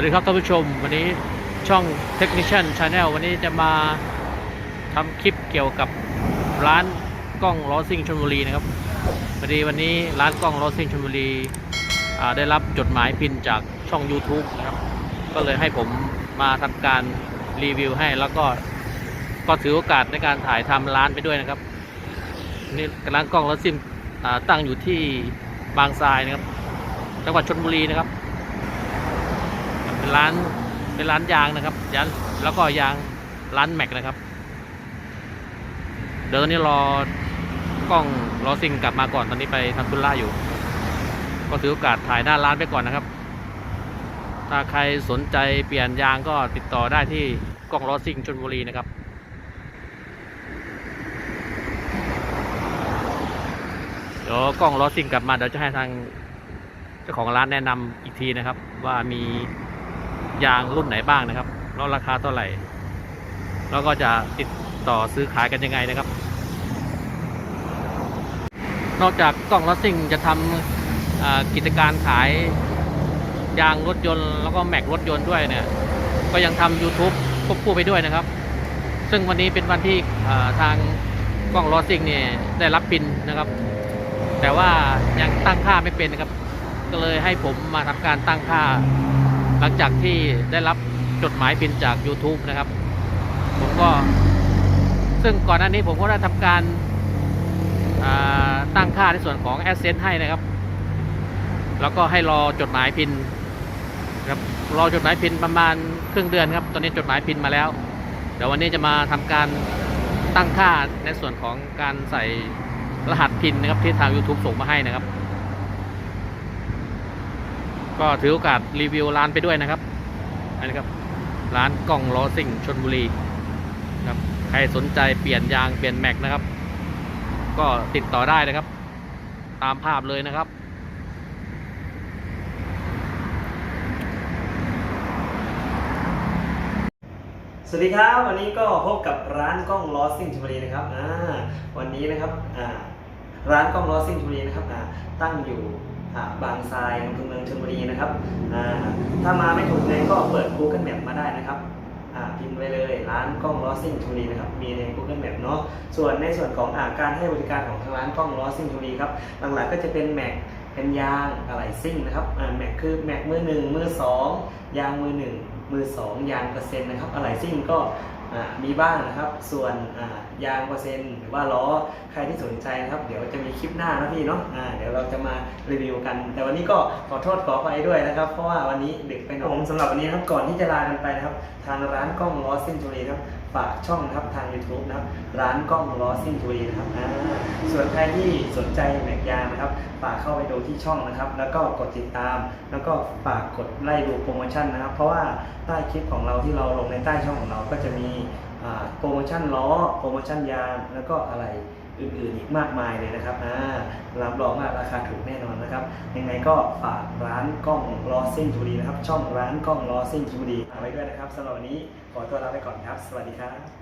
วัสดีครับท่านผู้ชม วันนี้ช่อง Technician Channel วันนี้จะมาทำคลิปเกี่ยวกับร้านกล้องล้อซิ่งชลบุรีนะครับพอดีวันนี้ร้านกล้องล้อซิ่งชลบุรีได้รับจดหมายพินจากช่อง YouTube นะครับ ก็เลยให้ผมมาทำการรีวิวให้แล้วก็ก็ถือโอกาสในการถ่ายทำร้านไปด้วยนะครับนี่ร้านกล้องล้อซิ่งตั้งอยู่ที่บางทรายนะครับจังหวัดชลบุรีนะครับ เป็นร้านเป็นร้านยางนะครับยางแล้วก็ยางร้านแม็กนะครับ เดี๋ยวตอนนี้รอกล้องรอซิงกลับมาก่อนตอนนี้ไปทำธุระอยู่ ก็ถือโอกาสถ่ายหน้าร้านไปก่อนนะครับ ถ้าใครสนใจเปลี่ยนยางก็ติดต่อได้ที่กล้องรอซิงชนบุรีนะครับเดี๋ยวกล้องรอซิงกลับมาเดี๋ยวจะให้ทางเจ้าของร้านแนะนำอีกทีนะครับ ว่ามี ยางรุ่นไหนบ้างนะครับแล้วราคาเท่าไหร่ แล้วก็จะติดต่อซื้อขายกันยังไงนะครับ นอกจากกล้องรถซิ่งจะทำกิจการขายยางรถยนต์ แล้วก็แม็กรถยนต์ด้วยเนี่ย ก็ยังทำ YouTube ควบคู่ไปด้วยนะครับ ซึ่งวันนี้เป็นวันที่ทางกล้องรถซิ่งเนี่ยได้รับปินนะครับ แต่ว่ายังตั้งค่าไม่เป็นนะครับ ก็เลยให้ผมมาทำการตั้งค่า หลังจากที่ได้รับจดหมายบินจาก YouTube นะครับ ผมก็ซึ่งก่อนหน้านี้ผมก็ได้ทำการาตั้งค่าในส่วนของ a d s e n s e ให้นะครับ แล้วก็ให้รอจดหมายพินครับรอจดหมายพินประมาณครึ่งเดือนครับ ตอนนี้จดหมายพินมาแล้ว เดี๋ยววันนี้จะมาทำการตั้งค่าในส่วนของการใส่รหัสพินนะครับที่ทาง YouTube ส่งมาให้นะครับ ก็ถือโอกาสรีวิวร้านไปด้วยนะครับอันนี้ครับร้านกล้องล้อซิ่งชนบุรีครับใครสนใจเปลี่ยนยางเปลี่ยนแม็กนะครับ ก็ติดต่อได้นะครับ ตามภาพเลยนะครับสวัสดีครับ วันนี้ก็พบกับร้านกล้องล้อซิ่งชลบุรีนะครับอ่าวันนี้นะครับอ่าร้านกล้องล้อซิ่งชลบุรีนะครับอ่าตั้งอยู่ บางทรายอำเภอเมืองชลบุรีนะครับถ้ามาไม่ถูกเลยก็เปิด Google Map มาได้นะครับพิมพ์ไว้เลยร้านกล้องล้อซิ่งชลบุรีนะครับมีใน Google Map เนาะส่วนในส่วนของอาการให้บริการของทางร้านกล้องล้อซิ่งชลบุรีครับหลักๆก็จะเป็นแม็กเป็นยางอะไหล่ซิ่งนะครับแม็กคือแม็กมือหนึ่งมือสองยางมือหนึ่งมือ2ยางเปอร์เซ็นต์นะครับอะไหล่ซิ่งก็ มีบ้างนะครับ ส่วนอ่ายางเปอร์เซ็นต์หรือว่าล้อใครที่สนใจนะครับเดี๋ยวจะมีคลิปหน้านะพี่เนาะอ่าเดี๋ยวเราจะมารีวิวกัน แต่วันนี้ก็ขอโทษขออภัยด้วยนะครับ เพราะว่าวันนี้ดึกไปหน่อยผมสำหรับวันนี้นะครับก่อนที่จะลากันไปนะครับ ทางร้านกล้องล้อซิ่งจุรีนะครับฝากช่องนะครับทาง YouTube นะครับร้านกล้องล้อซิ่งจุรีนะครับอ่าส่วนใครที่สนใจแม็กยางนะครับฝากเข้าไปดูที่ช่องนะครับ แล้วก็กดติดตาม แล้วก็ฝากกดไล่ดูโปรโมชั่นนะครับ เพราะว่าใต้คลิปของเราที่เราลงในใต้ช่องของเราก็จะมีอ่าโปรโมชั่นล้อ โปรโมชั่นยางแล้วก็อะไรอื่นๆอีกมากมายเลยนะครับอ่ารับรองว่าราคาถูกแน่นอนนะครับ ยังไงก็ฝากร้านกล้องล้อซิ่งจูดีนะครับ ช่องร้านกล้องล้อซิ่งจูดีเอาไว้ด้วยนะครับสำหรับวันนี้ขอตัวลาไปก่อนครับ สวัสดีครับ